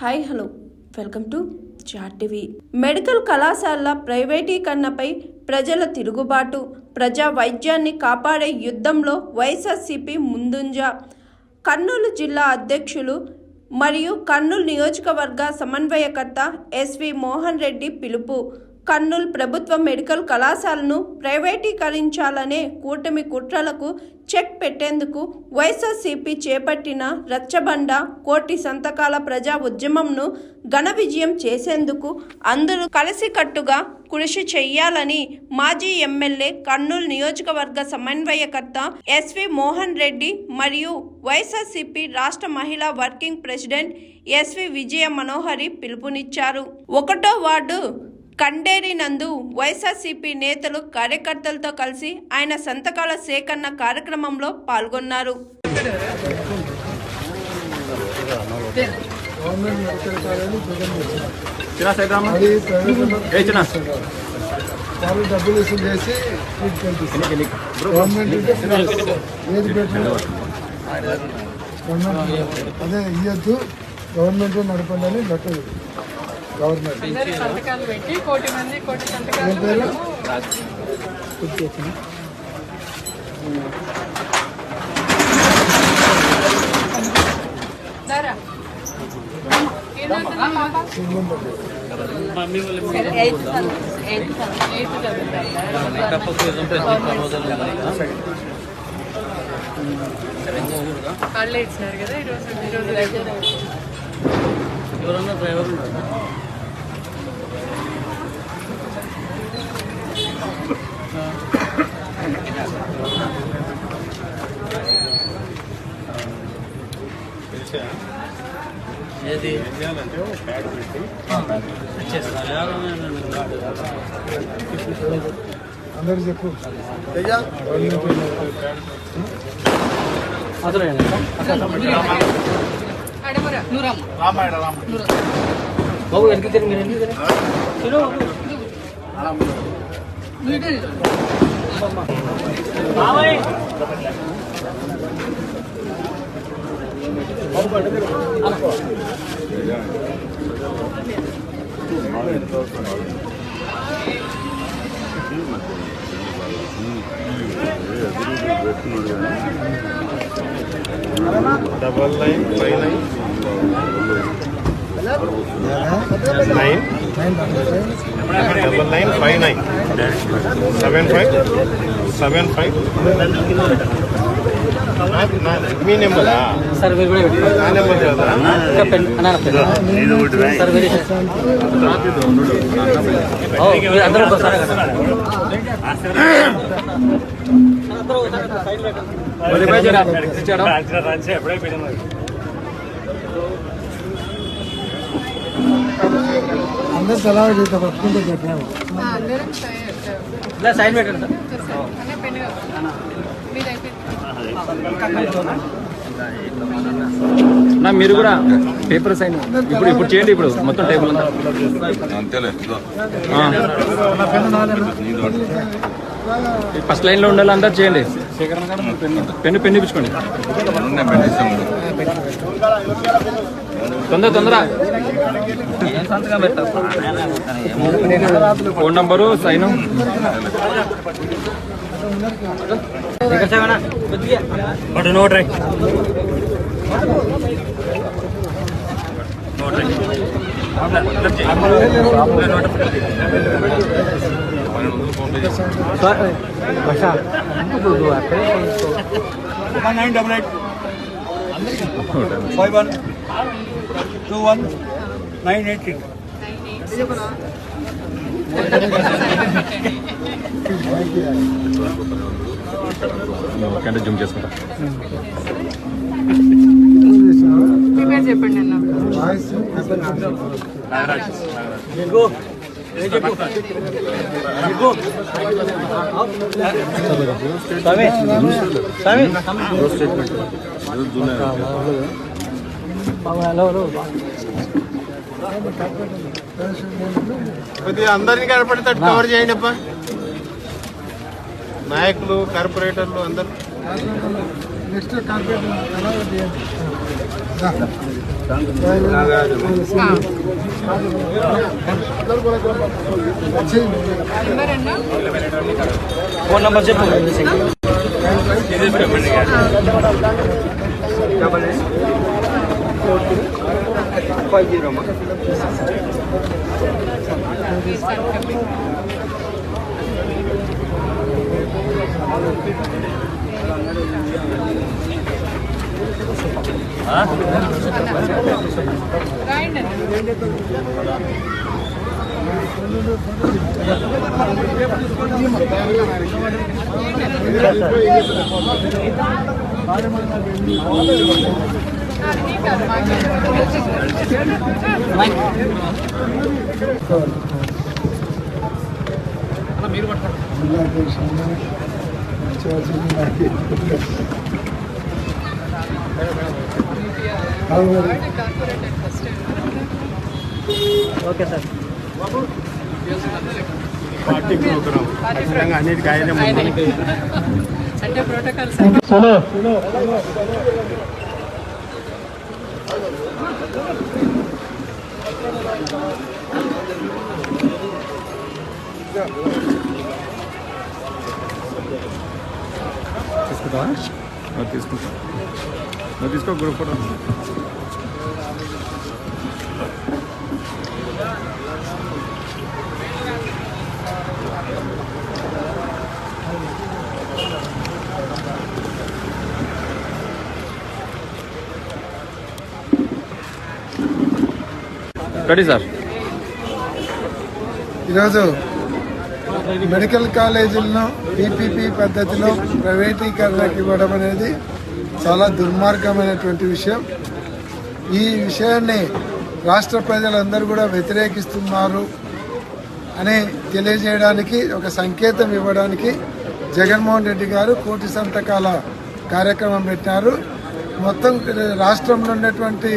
Hi hello. Welcome to chat TV. Medical కళాశాలల ప్రైవేటీకరణపై ప్రజల తిరుగుబాటు ప్రజా వైద్యాన్ని కాపాడే యుద్ధంలో వైఎస్ఆర్సీపీ ముందుంజ. కర్నూలు జిల్లా అధ్యక్షులు మరియు కర్నూలు నియోజకవర్గ సమన్వయకర్త ఎస్వి మోహన్ రెడ్డి పిలుపు. కర్నూలు ప్రభుత్వ మెడికల్ కళాశాలను ప్రైవేటీకరించాలనే కూటమి కుట్రలకు చెక్ పెట్టేందుకు వైఎస్ఆర్సీపీ చేపట్టిన రచ్చబండ కోటి సంతకాల ప్రజా ఉద్యమంను ఘన విజయం చేసేందుకు అందరూ కలిసికట్టుగా కృషి చెయ్యాలని మాజీ ఎమ్మెల్యే కర్నూలు నియోజకవర్గ సమన్వయకర్త ఎస్వి మోహన్ రెడ్డి మరియు వైఎస్ఆర్సీపీ రాష్ట్ర మహిళా working president S V Vijaya Manohari పిలుపునిచ్చారు. ఒకటో వార్డు కండేరి నందు వైఎస్ఆర్సీపీ నేతలు కార్యకర్తలతో కలిసి ఆయన సంతకాల సేకరణ కార్యక్రమంలో పాల్గొన్నారు. గవర్నమెంట్ వాళ్ళు డబ్బులు చేసి అదే ఇయ్యద్దు గవర్నమెంట్ నడపండి అని లెటర్ గవర్నమెంట్ అందరి సంతకాలు పెట్టి కోటి మంది కోటి ఏం సంతకాలు వాళ్ళే ఇచ్చినారు కదా ఈరోజు ఈరోజు ఎవరన్నా డ్రైవర్ ఏది? అందరు చెప్పు. బాబు వెనక్కి తిరిగి మీరు ఎందుకు తిరిగి? Double nine five nine nine double nine five nine seven five seven five మీ నెంబరా సార్ మీరు కూడా సార్ మీరు అందరూ ఒకసారి సలహా చేస్తా పట్టుకుంటే సైన్ పెట్టండి సార్. నా మీరు కూడా పేపర్ సైన్ ఇప్పుడు ఇప్పుడు చేయండి ఇప్పుడు మొత్తం టేబుల్ అంతా. ఫస్ట్ లైన్లో ఉండాలి అందరు చేయండి. పెన్ను పెన్ను ఇప్పించుకోండి. తొందర తొందర. Phone number sign. Note right. Nine double eight five one. Two one nine eight six అంటే జూమ్ చేసుకుంటా. చెప్పండి వాయిస్ కొద్దిగా అందరినీ కనపడేటట్టు కవర్ చేయండి అప్ప నాయకులు కార్పొరేటర్లు అందరు. నెక్స్ట్ చేయండి నెంబర్ అన్నా ఫోన్ నంబర్ ఫైవ్ జీరో అమ్మా రాయండి కార్పొరేటర్ ఫస్ట్ పార్టీ ప్రోగ్రామ్. ఖచ్చితంగా అన్నిటికీ ఆయనే. అంటే protocol Você escutou? Não, eu escuto. Não, eu escuto o grupo. Ready sir. ఈరోజు మెడికల్ కాలేజీలను పీపీపీ పద్ధతిలో ప్రైవేటీకరణకు ఇవ్వడం అనేది చాలా దుర్మార్గమైనటువంటి విషయం. ఈ విషయాన్ని రాష్ట్ర ప్రజలందరూ కూడా వ్యతిరేకిస్తున్నారు అని తెలియజేయడానికి ఒక సంకేతం ఇవ్వడానికి జగన్మోహన్ రెడ్డి గారు కోటి సంతకాల కార్యక్రమం పెట్టారు మొత్తం రాష్ట్రంలో ఉన్నటువంటి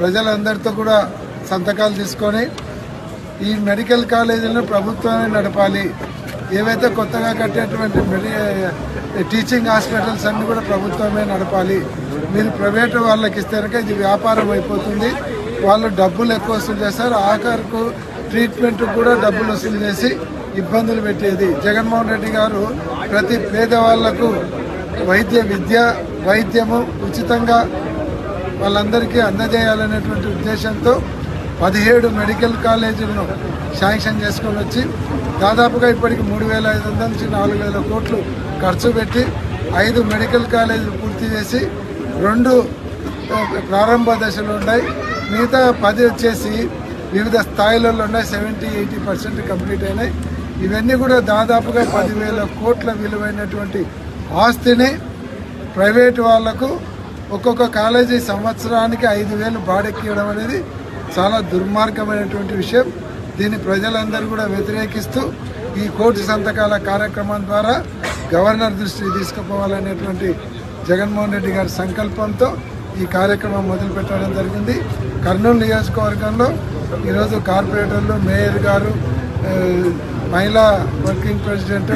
ప్రజలందరితో కూడా సంతకాలు తీసుకొని ఈ మెడికల్ కాలేజీలను ప్రభుత్వమే నడపాలి. ఏవైతే కొత్తగా కట్టేటువంటి మెడి టీచింగ్ హాస్పిటల్స్ అన్ని కూడా ప్రభుత్వమే నడపాలి. మీరు ప్రైవేటు వాళ్ళకి ఇస్తే కనుక ఇది వ్యాపారం అయిపోతుంది. వాళ్ళు డబ్బులు ఎక్కువ వసూలు చేస్తారు. ఆఖరుకు ట్రీట్మెంట్ కూడా డబ్బులు వసూలు చేసి ఇబ్బందులు పెట్టేది. జగన్మోహన్ రెడ్డి గారు ప్రతి పేదవాళ్ళకు వైద్య విద్య వైద్యము ఉచితంగా వాళ్ళందరికీ అందజేయాలనేటువంటి ఉద్దేశంతో పదిహేడు మెడికల్ కాలేజీలను శాంక్షన్ చేసుకొని వచ్చి దాదాపుగా ఇప్పటికి మూడు వేల ఐదు వందల నుంచి నాలుగు వేల కోట్లు ఖర్చు పెట్టి ఐదు మెడికల్ కాలేజీలు పూర్తి చేసి రెండు ప్రారంభ దశలు ఉన్నాయి. మిగతా పది వచ్చేసి వివిధ స్థాయిలలో ఉన్నాయి. సెవెంటీ ఎయిటీ పర్సెంట్ కంప్లీట్ అయినాయి. ఇవన్నీ కూడా దాదాపుగా పదివేల కోట్ల విలువైనటువంటి ఆస్తిని ప్రైవేట్ వాళ్ళకు ఒక్కొక్క కాలేజీ సంవత్సరానికి ఐదు వేలు బాడెక్కియడం అనేది చాలా దుర్మార్గమైనటువంటి విషయం. దీన్ని ప్రజలందరూ కూడా వ్యతిరేకిస్తూ ఈ కోటి సంతకాల కార్యక్రమం ద్వారా గవర్నర్ దృష్టికి తీసుకుపోవాలనేటువంటి జగన్మోహన్ రెడ్డి గారి సంకల్పంతో ఈ కార్యక్రమం మొదలుపెట్టడం జరిగింది. కర్నూలు నియోజకవర్గంలో ఈరోజు కార్పొరేటర్లు మేయర్ గారు మహిళా వర్కింగ్ ప్రెసిడెంట్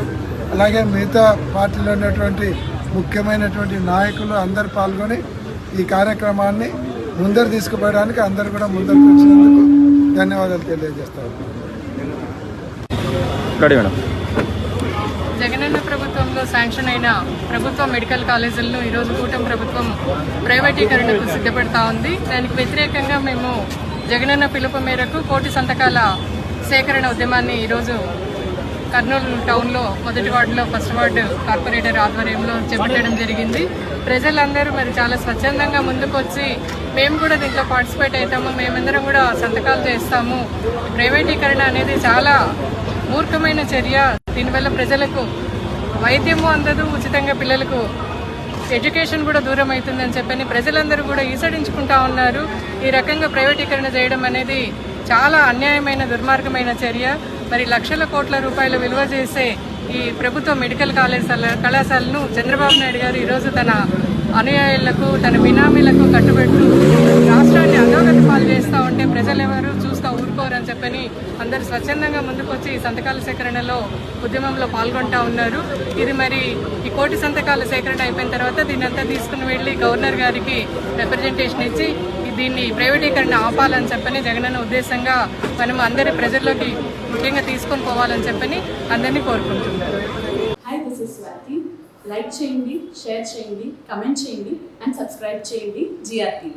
అలాగే మిగతా పార్టీలో ఉన్నటువంటి ముఖ్యమైనటువంటి నాయకులు అందరు పాల్గొని ఈ కార్యక్రమాన్ని ముందరు తీసుకుపోయడానికి అందరు కూడా ముందరకు వచ్చినందుకు ధన్యవాదాలు తెలియజేస్తాను. మేడం. జగనన్న ప్రభుత్వంలో శాంక్షన్ అయిన ప్రభుత్వ మెడికల్ కాలేజీలను ఈరోజు కూటమి ప్రభుత్వం ప్రైవేటీకరణకు సిద్ధపడతా ఉంది. దానికి వ్యతిరేకంగా మేము జగనన్న పిలుపు మేరకు కోటి సంతకాల సేకరణ ఉద్యమాన్ని ఈరోజు కర్నూలు టౌన్లో మొదటి వార్డులో ఫస్ట్ వార్డు కార్పొరేటర్ ఆధ్వర్యంలో చేపట్టడం జరిగింది. ప్రజలందరూ మరి చాలా స్వచ్ఛందంగా ముందుకొచ్చి మేము కూడా దీంట్లో పార్టిసిపేట్ అవుతాము మేమందరం కూడా సంతకాలు చేస్తాము. ప్రైవేటీకరణ అనేది చాలా మూర్ఖమైన చర్య. దీనివల్ల ప్రజలకు వైద్యము అందదు ఉచితంగా పిల్లలకు ఎడ్యుకేషన్ కూడా దూరం అవుతుందని చెప్పని ప్రజలందరూ కూడా ఈసడించుకుంటా ఉన్నారు. ఈ రకంగా ప్రైవేటీకరణ చేయడం అనేది చాలా అన్యాయమైన దుర్మార్గమైన చర్య. మరి లక్షల కోట్ల రూపాయల విలువ చేసే ఈ ప్రభుత్వ మెడికల్ కాలేజ్ కళాశాలను చంద్రబాబు నాయుడు గారు ఈరోజు తన అనుయాయులకు తన బినామీలకు కట్టుబెట్టు రాష్ట్రాన్ని అధోగతి పాలు చేస్తూ ఉంటే ప్రజలు ఎవరు చూస్తూ ఊరుకోరని చెప్పని అందరు స్వచ్ఛందంగా ముందుకొచ్చి సంతకాల సేకరణలో ఉద్యమంలో పాల్గొంటా ఉన్నారు. ఇది మరి ఈ కోటి సంతకాల సేకరణ అయిపోయిన తర్వాత దీనంతా తీసుకుని వెళ్ళి గవర్నర్ గారికి రిప్రజెంటేషన్ ఇచ్చి దీన్ని ప్రైవేటీకరణ ఆపాలని చెప్పని జగనన్న ఉద్దేశంగా మనం అందరి ప్రజల్లోకి ముఖ్యంగా తీసుకొని పోవాలని చెప్పని అందరినీ కోరుకుంటున్నారు. Hi this is Swathi like చేయండి షేర్ చేయండి కమెంట్ చేయండి అండ్ సబ్స్క్రైబ్ చేయండి జిఆర్టీవీ